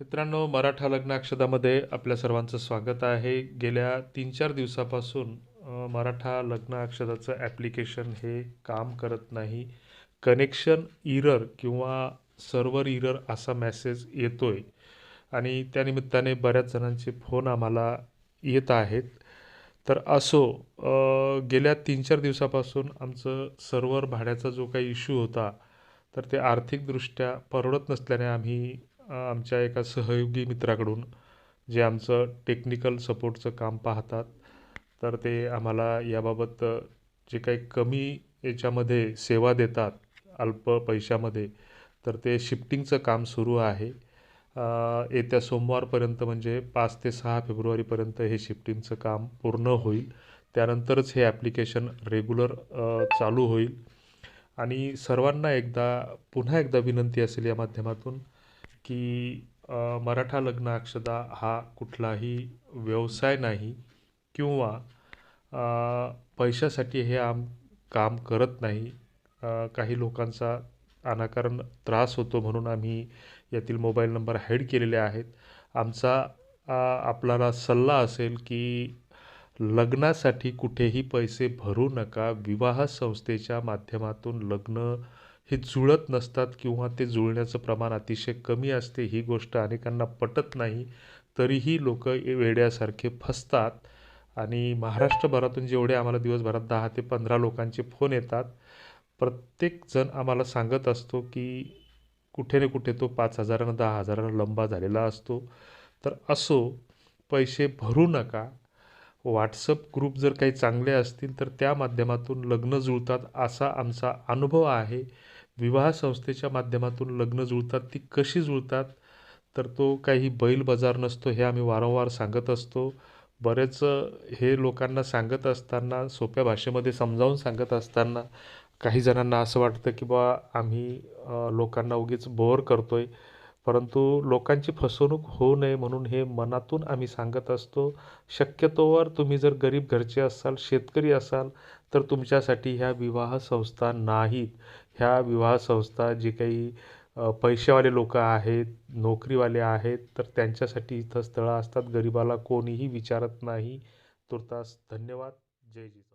मित्रांनो मराठा लग्नाक्षदामध्ये आपल्या सर्वांचं स्वागत आहे. गेल्या तीन चार दिवसापासून मराठा लग्नाक्षदाचं ॲप्लिकेशन हे काम करत नाही. कनेक्शन इरर किंवा सर्वर इरर असा मेसेज येतो आहे आणि त्यानिमित्ताने बऱ्याच जणांचे फोन आम्हाला येत आहेत. तर असो गेल्या तीन चार दिवसापासून आमचं सर्वर भाड्याचा जो काही इश्यू होता तर ते आर्थिकदृष्ट्या परवडत नसल्याने आम्ही आमच्या एका सहयोगी मित्राकडून जे आमचं टेक्निकल सपोर्टचं काम पाहतात तर ते आम्हाला याबाबत जे काही कमी याच्यामध्ये सेवा देतात अल्प पैशामध्ये तर ते शिफ्टिंगचं काम सुरू आहे. येत्या सोमवारपर्यंत म्हणजे पाच ते सहा फेब्रुवारीपर्यंत हे शिफ्टिंगचं काम पूर्ण होईल. त्यानंतरच हे ॲप्लिकेशन रेग्युलर चालू होईल. आणि सर्वांना एकदा पुन्हा एकदा विनंती असेल या माध्यमातून की मराठा लग्न अक्षदा हा कुठलाही व्यवसाय नाही किंवा पैशासाठी हे आम काम करत नाही. काही लोकांचा अनाकारण त्रास होतो म्हणून आम्ही यातील मोबाईल नंबर हाईड केलेले आहेत. आमचा आपल्याला सल्ला असेल की लग्नासाठी कुठेही पैसे भरू नका. विवाह संस्थेच्या माध्यमातून लग्न हे जुळत नसतात किंवा ते जुळण्याचं प्रमाण अतिशय कमी असते ही गोष्ट अनेकांना पटत नाही. तरीही लोक वेड्यासारखे फसतात आणि महाराष्ट्रभरातून जेवढे आम्हाला दिवसभरात दहा ते पंधरा लोकांचे फोन येतात प्रत्येकजण आम्हाला सांगत असतो की कुठे ना कुठे तो पाच हजारानं दहा हजारानं लंबा झालेला असतो. तर असो पैसे भरू नका. व्हॉट्सअप ग्रुप जर काही चांगले असतील तर त्या माध्यमातून लग्न जुळतात असा आमचा अनुभव आहे. विवाह संस्थेच्या माध्यमातून लग्न जुळतात ती कशी जुळतात? तर तो काही बैल बाजार नसतो हे आम्ही वारंवार सांगत असतो. बरेच हे लोकांना सांगत असताना सोप्या भाषेमध्ये समजावून सांगत असताना काही जणांना असं वाटतं की बा आम्ही लोकांना उगीच बोअर करतो आहे परंतु लोकांची फसवणूक होऊ नये म्हणून हे मनातून आम्ही सांगत असतो. शक्यतोवर तुम्ही जर गरीब घरचे असाल शेतकरी असाल तर तुमच्यासाठी ह्या विवाह संस्था नाहीत. ह्या विवाह संस्था जे काही पैसेवाले लोक आहेत नोकरीवाले आहेत तर त्यांच्यासाठी इथं स्थळं असतात. गरिबाला कोणीही विचारत नाही. तुर्तास धन्यवाद. जय जिजाऊ.